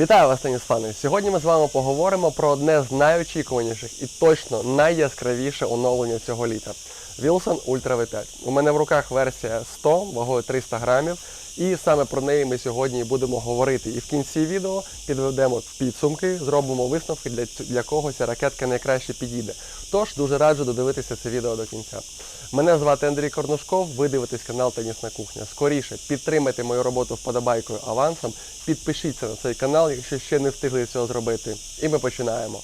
Вітаю вас, Станіславе! Сьогодні ми з вами поговоримо про одне з найочікуваніших і точно найяскравіше оновлення цього літа. Wilson Ultra V5. У мене в руках версія 100 вагою 300 грамів, і саме про неї ми сьогодні будемо говорити. І в кінці відео підведемо підсумки, зробимо висновки, для, для кого ця ракетка найкраще підійде. Тож дуже раджу додивитися це відео до кінця. Мене звати Андрій Корнушков, ви дивитесь канал Тенісна кухня. Скоріше підтримайте мою роботу вподобайкою авансом, підпишіться на цей канал, якщо ще не встигли цього зробити. І ми починаємо.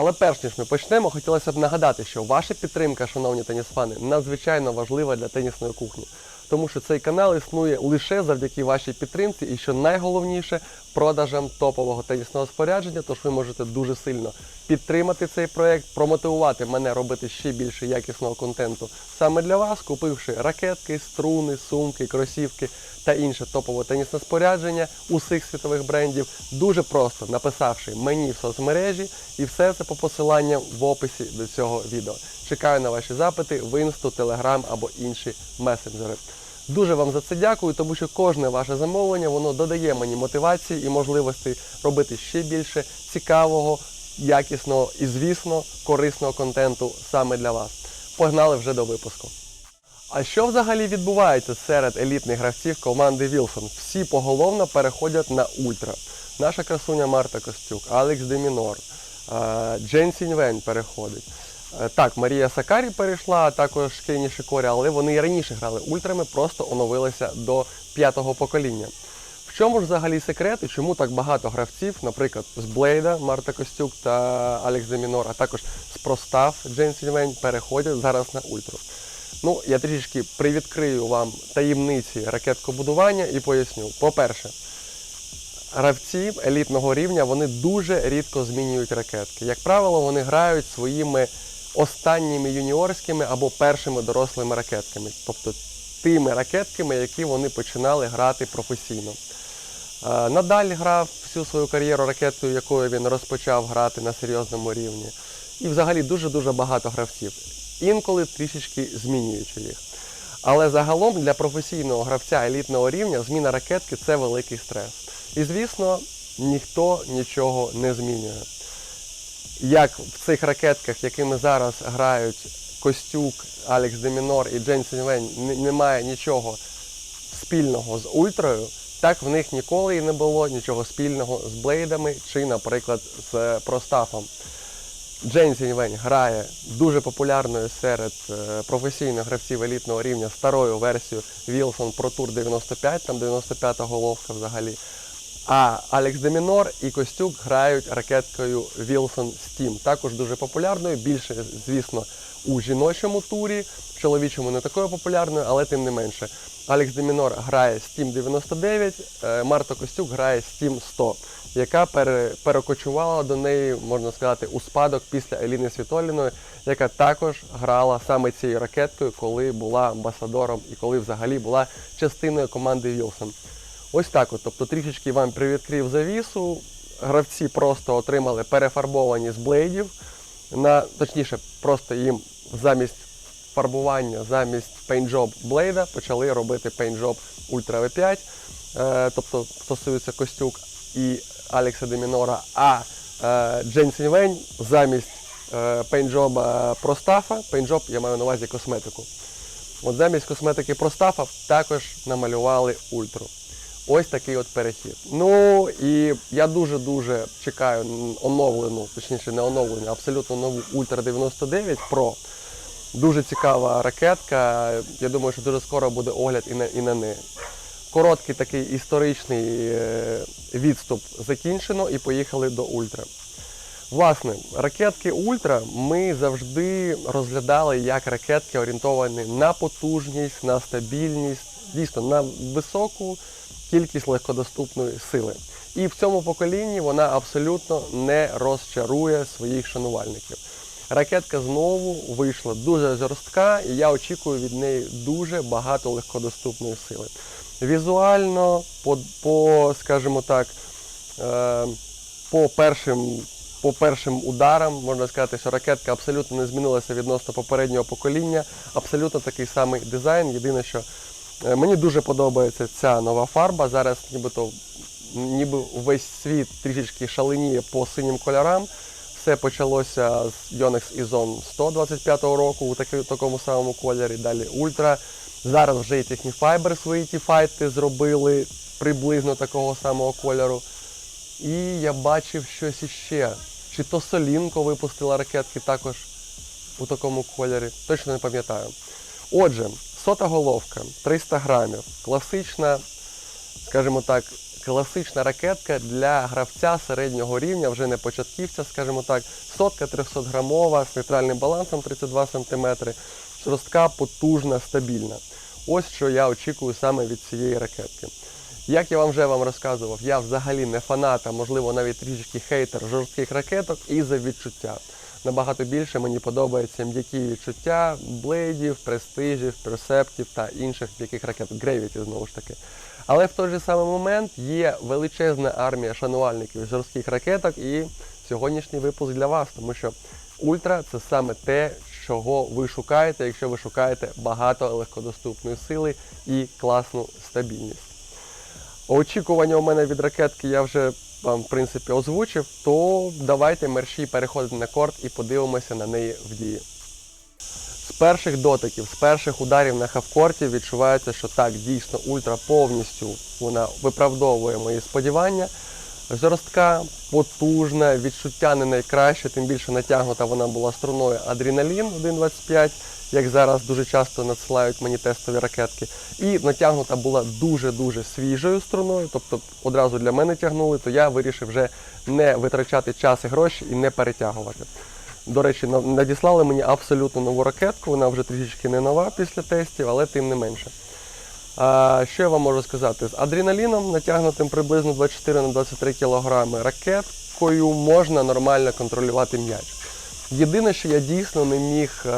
Але перш ніж ми почнемо, хотілося б нагадати, що ваша підтримка, шановні тенісфани, надзвичайно важлива для тенісної кухні. Тому що цей канал існує лише завдяки вашій підтримці і, що найголовніше, продажам топового тенісного спорядження. Тож ви можете дуже сильно підтримати цей проект, промотивувати мене робити ще більше якісного контенту саме для вас, купивши ракетки, струни, сумки, кросівки та інше топове тенісне спорядження усіх світових брендів, дуже просто написавши мені в соцмережі, і все це по посиланням в описі до цього відео. Чекаю на ваші запити в інсту, телеграм або інші месенджери. Дуже вам за це дякую, тому що кожне ваше замовлення воно додає мені мотивації і можливостей робити ще більше цікавого, якісного і, звісно, корисного контенту саме для вас. Погнали вже до випуску. А що взагалі відбувається серед елітних гравців команди Wilson? Всі поголовно переходять на ультра. Наша красуня Марта Костюк, Алекс Демінор, е, Джен Сіньвень переходить. Е, Так, Марія Сакарі перейшла, а також Кейні Шикорі, але вони і раніше грали ультрами, просто оновилися до п'ятого покоління. В чому ж взагалі секрет і чому так багато гравців, наприклад, з Блейда, Марта Костюк та Алекс Демінор, а також з Простав Джен Сіньвень переходять зараз на ультру? Ну, я трішки привідкрию вам таємниці ракеткобудування і поясню. По-перше, гравці елітного рівня вони дуже рідко змінюють ракетки. Як правило, вони грають своїми останніми юніорськими або першими дорослими ракетками, тобто тими ракетками, які вони починали грати професійно. Е, Надаль грав всю свою кар'єру ракеткою, якою він розпочав грати на серйозному рівні. І взагалі дуже-дуже багато гравців, інколи трішечки змінюючи їх. Але загалом для професійного гравця елітного рівня зміна ракетки це великий стрес. І звісно, ніхто нічого не змінює. Як в цих ракетках, якими зараз грають Костюк, Алекс Демінор і Джен Сіньвень, немає нічого спільного з ультрою, так в них ніколи і не було нічого спільного з блейдами чи, наприклад, з простафом. Джен Сіньвень грає дуже популярною серед е, професійних гравців елітного рівня старою версією Wilson Pro Tour 95, там 95-та головка взагалі. А Алекс Демінор і Костюк грають ракеткою Wilson Steam, також дуже популярною, більше, звісно, у жіночому турі, в чоловічому не такою популярною, але тим не менше. Алекс Демінор грає Steam 99, е, Марта Костюк грає Steam 100, яка пере, перекочувала до неї, можна сказати, у спадок після Еліни Світоліної, яка також грала саме цією ракеткою, коли була амбасадором і коли взагалі була частиною команди Wilson. Ось так от, тобто трішечки вам привідкрив завісу. Гравці просто отримали перефарбовані з блейдів. На, точніше, просто їм замість фарбування, замість пейнджоб блейда почали робити пейнджоб Ultra V5. Е, тобто стосується Костюк і Алекса Демінора, а е, Джен Сіньвень замість е, пейнджоба Простафа, пейнджоб я маю на увазі косметику. От замість косметики Простафа також намалювали ультру. Ось такий от перехід. Ну і я дуже-дуже чекаю оновлену, точніше не оновлену, абсолютно нову Ультра 99 Pro. Дуже цікава ракетка. Я думаю, що дуже скоро буде огляд і на, і на неї. Короткий такий історичний е, відступ закінчено і поїхали до Ультра. Власне, ракетки Ультра ми завжди розглядали як ракетки орієнтовані на потужність, на стабільність, дійсно на високу кількість легкодоступної сили. І в цьому поколінні вона абсолютно не розчарує своїх шанувальників. Ракетка знову вийшла дуже жорстка, і я очікую від неї дуже багато легкодоступної сили. Візуально, по, по скажімо так, е, по першим по першим ударам можна сказати, що ракетка абсолютно не змінилася відносно попереднього покоління. Абсолютно такий самий дизайн. Єдине, що мені дуже подобається ця нова фарба. Зараз нібито ніби весь світ трішечки шаленіє по синім кольорам. Все почалося з Yonex Ізон 125 року у таки- такому самому кольорі. Далі Ультра. Зараз вже і Technifiber свої ті файти зробили приблизно такого самого кольору. І я бачив щось іще. Чи то Солінко випустила ракетки також у такому кольорі. Точно не пам'ятаю. Отже, сота головка 300 грамів. Класична, скажімо так, класична ракетка для гравця середнього рівня, вже не початківця, скажімо так. Сотка 300 грамова з нейтральним балансом 32 см. Жорстка, потужна, стабільна. Ось що я очікую саме від цієї ракетки. Як я вам вже вам розказував, я взагалі не фанат, а можливо навіть трішки хейтер жорстких ракеток і за відчуття. Набагато більше мені подобаються м'які відчуття блейдів, престижів, персептів та інших м'яких ракет, Gravity знову ж таки. Але в той же самий момент є величезна армія шанувальників жорстких ракеток і сьогоднішній випуск для вас, тому що ультра це саме те, чого ви шукаєте, якщо ви шукаєте багато легкодоступної сили і класну стабільність. Очікування у мене від ракетки я вже вам, в принципі, озвучив, то давайте мерщій переходити на корт і подивимося на неї в дії. З перших дотиків, з перших ударів на хавкорті відчувається, що так, дійсно, ультра повністю вона виправдовує мої сподівання. Жорстка, потужна, відчуття не найкраще, тим більше натягнута вона була струною адреналін 1.25, як зараз дуже часто надсилають мені тестові ракетки. І натягнута була дуже-дуже свіжою струною, тобто одразу для мене тягнули, то я вирішив вже не витрачати час і гроші і не перетягувати. До речі, надіслали мені абсолютно нову ракетку, вона вже трішечки не нова після тестів, але тим не менше. А, що я вам можу сказати? З адреналіном, натягнутим приблизно 24 на 23 кг ракеткою можна нормально контролювати м'яч. Єдине, що я дійсно не міг е,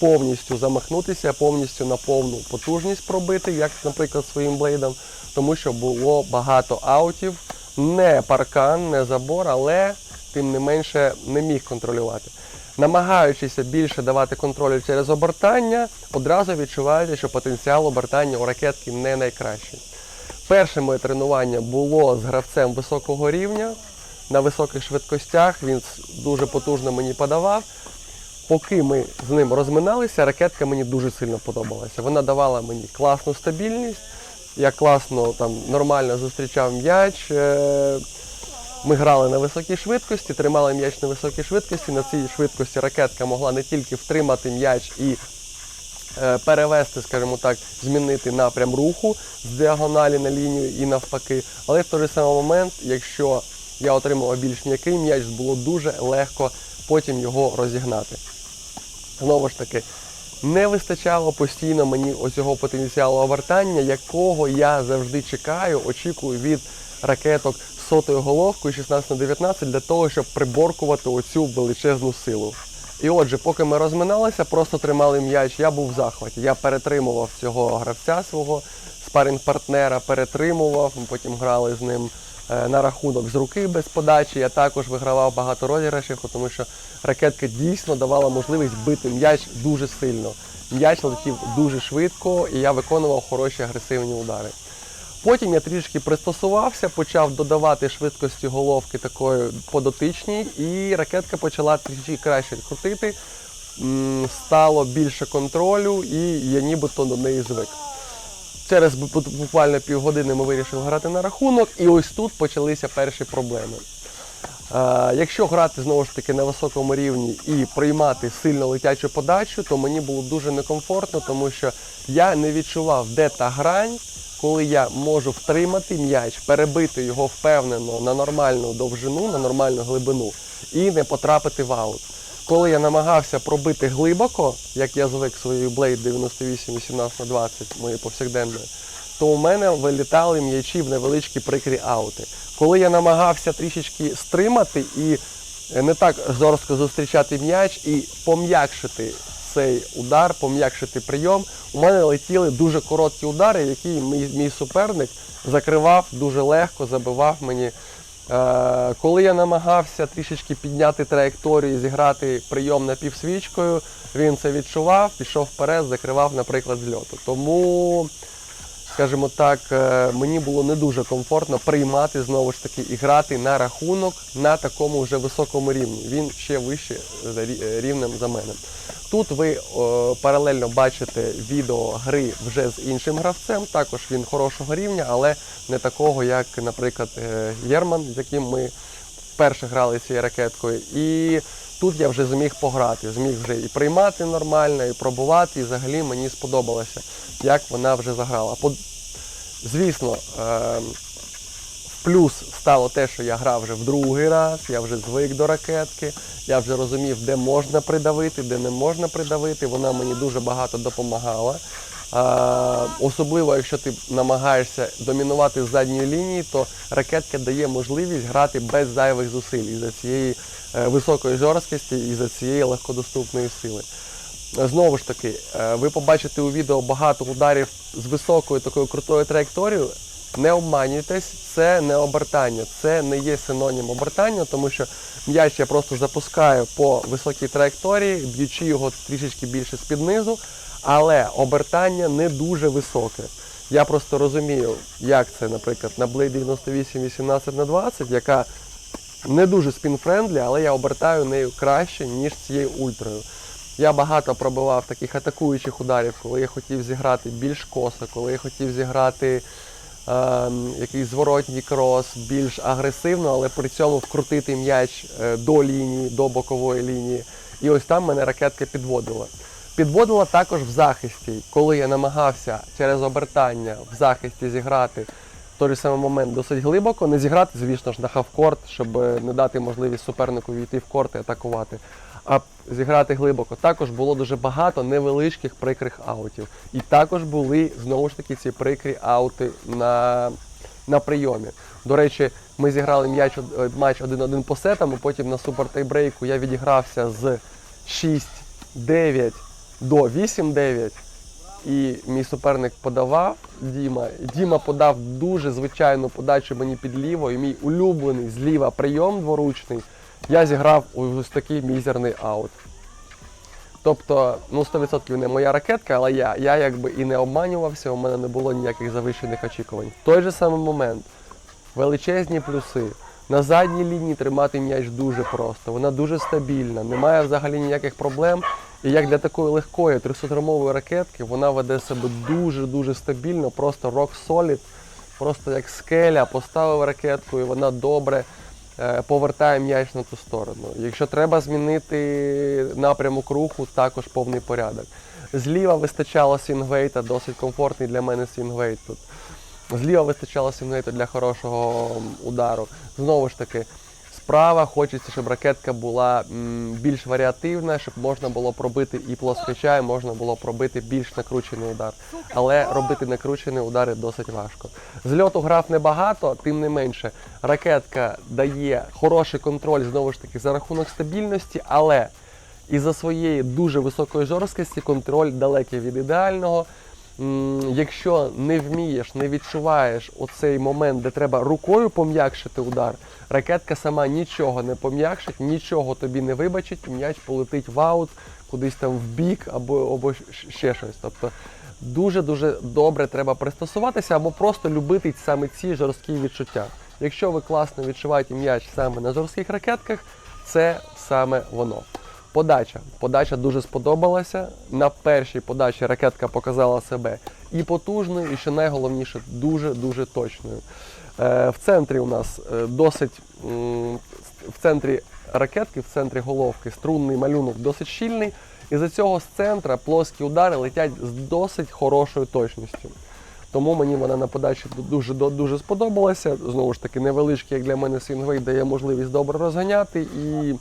повністю замахнутися, повністю на повну потужність пробити, як, наприклад, своїм блейдом, тому що було багато аутів, не паркан, не забор, але тим не менше не міг контролювати. Намагаючися більше давати контролю через обертання, одразу відчуваєте, що потенціал обертання у ракетки не найкращий. Перше моє тренування було з гравцем високого рівня на високих швидкостях. Він дуже потужно мені подавав. Поки ми з ним розминалися, ракетка мені дуже сильно подобалася. Вона давала мені класну стабільність, я класно там нормально зустрічав м'яч. е, Ми грали на високій швидкості, тримали м'яч на високій швидкості. На цій швидкості ракетка могла не тільки втримати м'яч і е, перевести, скажімо так, змінити напрям руху з діагоналі на лінію і навпаки. Але в той же самий момент, якщо я отримав більш м'який м'яч, було дуже легко потім його розігнати. Знову ж таки, не вистачало постійно мені оцього потенціалу обертання, якого я завжди чекаю, очікую від ракеток сотою головкою 16 на 19 для того, щоб приборкувати оцю величезну силу. І отже, поки ми розминалися, просто тримали м'яч, я був в захваті. Я перетримував цього гравця свого спаринг-партнера, перетримував, ми потім грали з ним на рахунок з руки без подачі. Я також вигравав багато розіграшів, тому що ракетка дійсно давала можливість бити м'яч дуже сильно. М'яч летів дуже швидко, і я виконував хороші агресивні удари. Потім я трішки пристосувався, почав додавати швидкості головки такої подотичній, і ракетка почала трішки краще крутити. Стало більше контролю, і я нібито до неї звик. Через бу- бу- буквально півгодини ми вирішили грати на рахунок, і ось тут почалися перші проблеми. Е, якщо грати знову ж таки на високому рівні і приймати сильно летячу подачу, то мені було дуже некомфортно, тому що я не відчував, де та грань, коли я можу втримати м'яч, перебити його впевнено на нормальну довжину, на нормальну глибину і не потрапити в аут. Коли я намагався пробити глибоко, як я звик своєю Blade 98 18 на 20 моєї повсякденної, то у мене вилітали м'ячі в невеличкі прикрі аути. Коли я намагався трішечки стримати і е, не так жорстко зустрічати м'яч і пом'якшити цей удар, пом'якшити прийом, у мене летіли дуже короткі удари, які мій, мій суперник закривав дуже легко, забивав мені. Е, коли я намагався трішечки підняти траєкторію зіграти прийом напівсвічкою, він це відчував, пішов вперед, закривав, наприклад, з льоту. Тому скажімо так, е, мені було не дуже комфортно приймати знову ж таки і грати на рахунок на такому вже високому рівні. Він ще вище е, рівнем за мене. Тут ви о, паралельно бачите відео гри вже з іншим гравцем. Також він хорошого рівня, але не такого, як, наприклад, е, Єрман, з яким ми вперше грали цією ракеткою. І тут я вже зміг пограти, зміг вже і приймати нормально, і пробувати. І взагалі мені сподобалося, як вона вже заграла. Звісно, е, в плюс стало те, що я грав вже в другий раз, я вже звик до ракетки, я вже розумів, де можна придавити, де не можна придавити. Вона мені дуже багато допомагала. Особливо, якщо ти намагаєшся домінувати з задньої лінії, то ракетка дає можливість грати без зайвих зусиль із-за цієї е, високої жорсткості і за цієї легкодоступної сили. Знову ж таки, е, ви побачите у відео багато ударів з високою такою крутою траєкторією. Не обманюйтесь, це не обертання, це не є синонім обертання, тому що м'яч я просто запускаю по високій траєкторії, б'ючи його трішечки більше з-під низу, але обертання не дуже високе. Я просто розумію, як це, наприклад, на Blade 98 18 на 20 яка не дуже спін-френдлі, але я обертаю нею краще, ніж цією ультрою. Я багато пробивав таких атакуючих ударів, коли я хотів зіграти більш косо, коли я хотів зіграти ем, якийсь зворотній крос, більш агресивно, але при цьому вкрутити м'яч е, до лінії, до бокової лінії. І ось там мене ракетка підводила. Підводила також в захисті, коли я намагався через обертання в захисті зіграти в той же самий момент досить глибоко, не зіграти, звісно ж, на хавкорт, щоб е, не дати можливість супернику війти в корт і атакувати, а зіграти глибоко. Також було дуже багато невеличких прикрих аутів. І також були знову ж таки ці прикрі аути на, на прийомі. До речі, ми зіграли м'яч е, матч 1-1 по сетам, і потім на супер тайбрейку я відігрався з 6-9 до 8-9. І мій суперник подавав Діма. Діма подав дуже звичайну подачу мені під ліво, і мій улюблений зліва прийом дворучний. Я зіграв ось такий мізерний аут. Тобто, ну 100% не моя ракетка, але я, я якби і не обманювався, у мене не було ніяких завищених очікувань. В той же самий момент величезні плюси. На задній лінії тримати м'яч дуже просто, вона дуже стабільна, немає взагалі ніяких проблем. І як для такої легкої 300-грамової ракетки, вона веде себе дуже-дуже стабільно, просто rock solid, просто як скеля, поставив ракетку і вона добре повертає м'яч на ту сторону. Якщо треба змінити напрямок руху, також повний порядок. Зліва вистачало сінгвейта, досить комфортний для мене Свінгвейт тут. Зліва вистачало сімнейту для хорошого удару. Знову ж таки, справа хочеться, щоб ракетка була більш варіативна, щоб можна було пробити і плоскоча, і можна було пробити більш накручений удар. Але робити накручені удари досить важко. Зльоту грав небагато, тим не менше, ракетка дає хороший контроль знову ж таки за рахунок стабільності, але із-за своєї дуже високої жорсткості контроль далекий від ідеального. Якщо не вмієш, не відчуваєш оцей момент, де треба рукою пом'якшити удар, ракетка сама нічого не пом'якшить, нічого тобі не вибачить, м'яч полетить в аут, кудись там в бік або, або ще щось. Тобто дуже-дуже добре треба пристосуватися або просто любити саме ці жорсткі відчуття. Якщо ви класно відчуваєте м'яч саме на жорстких ракетках, це саме воно. Подача. Подача дуже сподобалася. На першій подачі ракетка показала себе і потужною, і що найголовніше, дуже-дуже точною. Е, в центрі у нас е, досить в центрі ракетки, в центрі головки струнний малюнок досить щільний. І за цього з центра плоскі удари летять з досить хорошою точністю. Тому мені вона на подачі дуже дуже сподобалася. Знову ж таки, невеличкий, як для мене свінгвей дає можливість добре розганяти і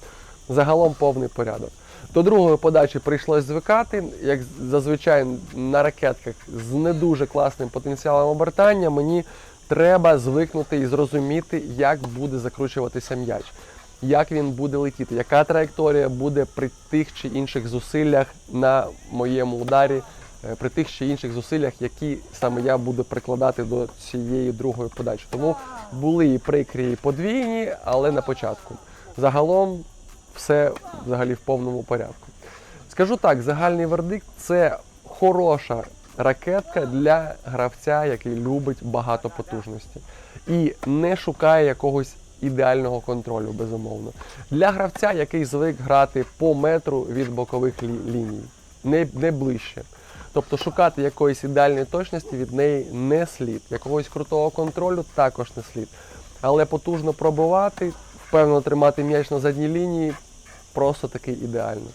загалом повний порядок. До другої подачі прийшлось звикати, як зазвичай на ракетках з не дуже класним потенціалом обертання, мені треба звикнути і зрозуміти, як буде закручуватися м'яч, як він буде летіти, яка траєкторія буде при тих чи інших зусиллях на моєму ударі, е, при тих чи інших зусиллях, які саме я буду прикладати до цієї другої подачі. Тому були і прикрі, і подвійні, але на початку. Загалом все взагалі в повному порядку. Скажу так, загальний вердикт це хороша ракетка для гравця, який любить багато потужності і не шукає якогось ідеального контролю, безумовно. Для гравця, який звик грати по метру від бокових лі- ліній, не, не ближче. Тобто шукати якоїсь ідеальної точності від неї не слід. Якогось крутого контролю також не слід. Але потужно пробивати, впевнено тримати м'яч на задній лінії просто таки ідеально.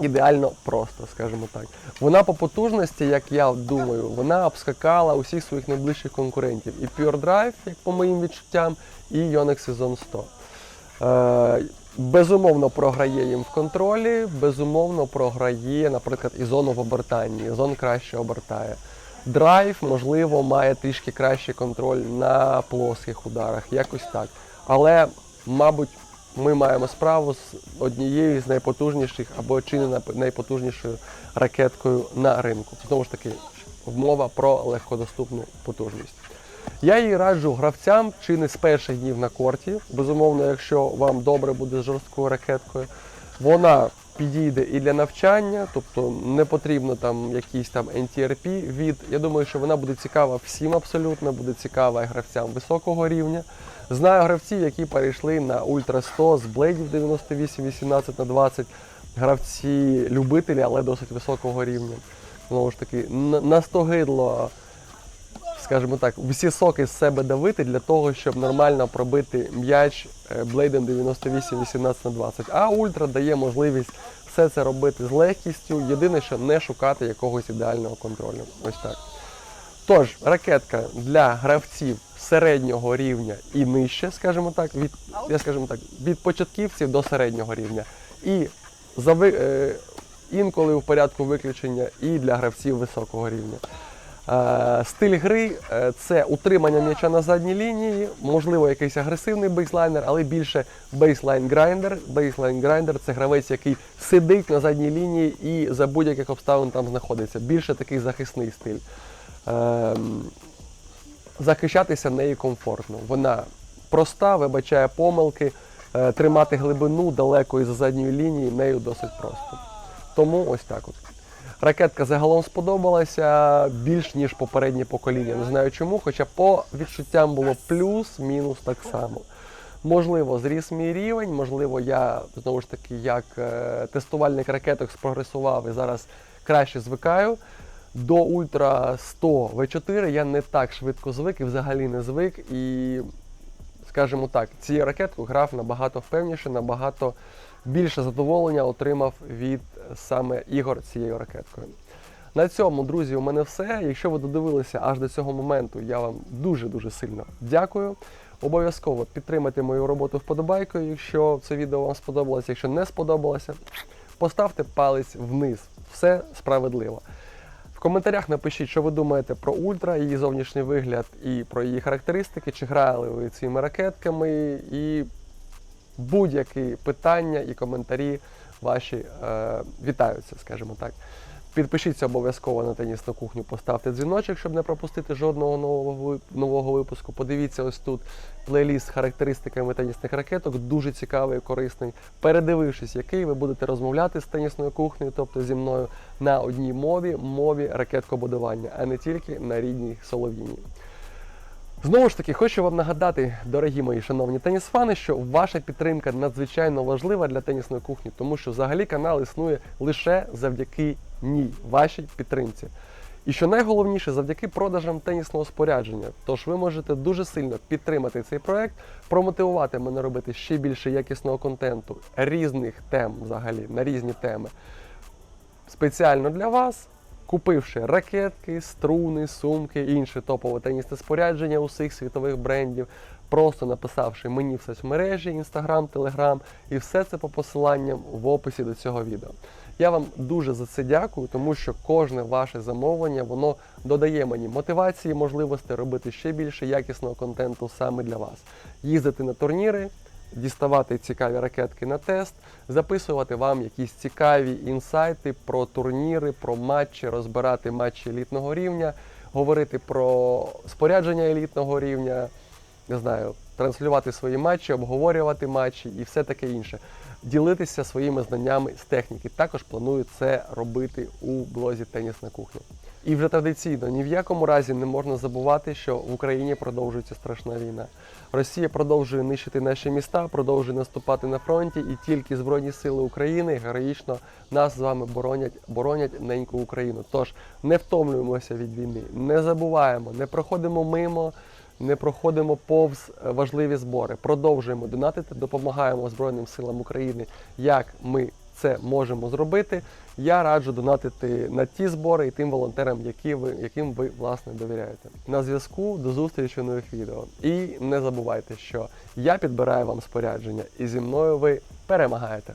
Ідеально просто, скажімо так. Вона по потужності, як я думаю, вона обскакала усіх своїх найближчих конкурентів. І Pure Drive, як по моїм відчуттям, і Yonex Season 100. Е, безумовно програє їм в контролі, безумовно програє, наприклад, і зону в обертанні. Зон краще обертає. Драйв, можливо, має трішки кращий контроль на плоских ударах, якось так. Але, мабуть, ми маємо справу з однією з найпотужніших або чи не найпотужнішою ракеткою на ринку. Знову ж таки, мова про легкодоступну потужність. Я її раджу гравцям чи не з перших днів на корті. Безумовно, якщо вам добре буде з жорсткою ракеткою, вона підійде і для навчання, тобто не потрібно там якийсь там NTRP від. Я думаю, що вона буде цікава всім абсолютно, буде цікава гравцям високого рівня. Знаю гравців, які перейшли на Ультра 100 з блейдів 98, 18 на 20. Гравці любителі, але досить високого рівня. Знову ж таки, на- настогидло скажімо так, всі соки з себе давити для того, щоб нормально пробити м'яч блейдом 98 18 на 20. А ультра дає можливість все це робити з легкістю. Єдине, що не шукати якогось ідеального контролю. Ось так. Тож, ракетка для гравців середнього рівня і нижче, скажімо так, від, я скажімо так, від початківців до середнього рівня. І за е, інколи в порядку виключення і для гравців високого рівня. Е, Стиль гри е, це утримання м'яча на задній лінії, можливо, якийсь агресивний бейслайнер, але більше бейслайн грайндер. Бейслайн грайндер це гравець, який сидить на задній лінії і за будь-яких обставин там знаходиться. Більше такий захисний стиль. Ем, захищатися нею комфортно. Вона проста, вибачає помилки, е, тримати глибину далеко із задньої лінії нею досить просто. Тому ось так от. Ракетка загалом сподобалася більш ніж попереднє покоління. Не знаю чому, хоча по відчуттям було плюс-мінус так само. Можливо, зріс мій рівень, можливо, я знову ж таки як е, тестувальник ракеток спрогресував і зараз краще звикаю. До Ультра 100 V4 я не так швидко звик і взагалі не звик. І, скажімо так, цією ракеткою грав набагато впевніше, набагато більше задоволення отримав від саме ігор цією ракеткою. На цьому, друзі, у мене все. Якщо ви додивилися аж до цього моменту, я вам дуже-дуже сильно дякую. Обов'язково підтримайте мою роботу вподобайкою, якщо це відео вам сподобалося. Якщо не сподобалося, поставте палець вниз. Все справедливо. Коментарях напишіть, що ви думаєте про ультра, її зовнішній вигляд і про її характеристики, чи грали ви цими ракетками, і будь-які питання і коментарі ваші е, вітаються, скажімо так. Підпишіться обов'язково на тенісну кухню, поставте дзвіночок, щоб не пропустити жодного нового, нового випуску. Подивіться ось тут плейліст з характеристиками тенісних ракеток, дуже цікавий і корисний. Передивившись, який ви будете розмовляти з тенісною кухнею, тобто зі мною на одній мові, мові ракеткобудування, а не тільки на рідній солов'їні. Знову ж таки, хочу вам нагадати, дорогі мої шановні тенісфани, що ваша підтримка надзвичайно важлива для тенісної кухні, тому що взагалі канал існує лише завдяки ній, вашій підтримці. І що найголовніше, завдяки продажам тенісного спорядження. Тож ви можете дуже сильно підтримати цей проект, промотивувати мене робити ще більше якісного контенту, різних тем взагалі, на різні теми спеціально для вас, купивши ракетки, струни, сумки, інше топове тенісне спорядження усіх світових брендів, просто написавши мені в соцмережі, Instagram, Telegram, і все це по посиланням в описі до цього відео. Я вам дуже за це дякую, тому що кожне ваше замовлення воно додає мені мотивації, можливості робити ще більше якісного контенту саме для вас. Їздити на турніри, діставати цікаві ракетки на тест, записувати вам якісь цікаві інсайти про турніри, про матчі, розбирати матчі елітного рівня, говорити про спорядження елітного рівня, не знаю, транслювати свої матчі, обговорювати матчі і все таке інше. Ділитися своїми знаннями з техніки. Також планую це робити у блозі Тенісна кухня. І вже традиційно ні в якому разі не можна забувати, що в Україні продовжується страшна війна. Росія продовжує нищити наші міста, продовжує наступати на фронті, і тільки Збройні Сили України героїчно нас з вами боронять, боронять неньку Україну. Тож не втомлюємося від війни, не забуваємо, не проходимо мимо, не проходимо повз е, важливі збори. Продовжуємо донатити, допомагаємо Збройним силам України, як ми це можемо зробити. Я раджу донатити на ті збори і тим волонтерам, які ви, яким ви власне довіряєте. На зв'язку до зустрічі в нових відео. І не забувайте, що я підбираю вам спорядження, і зі мною ви перемагаєте.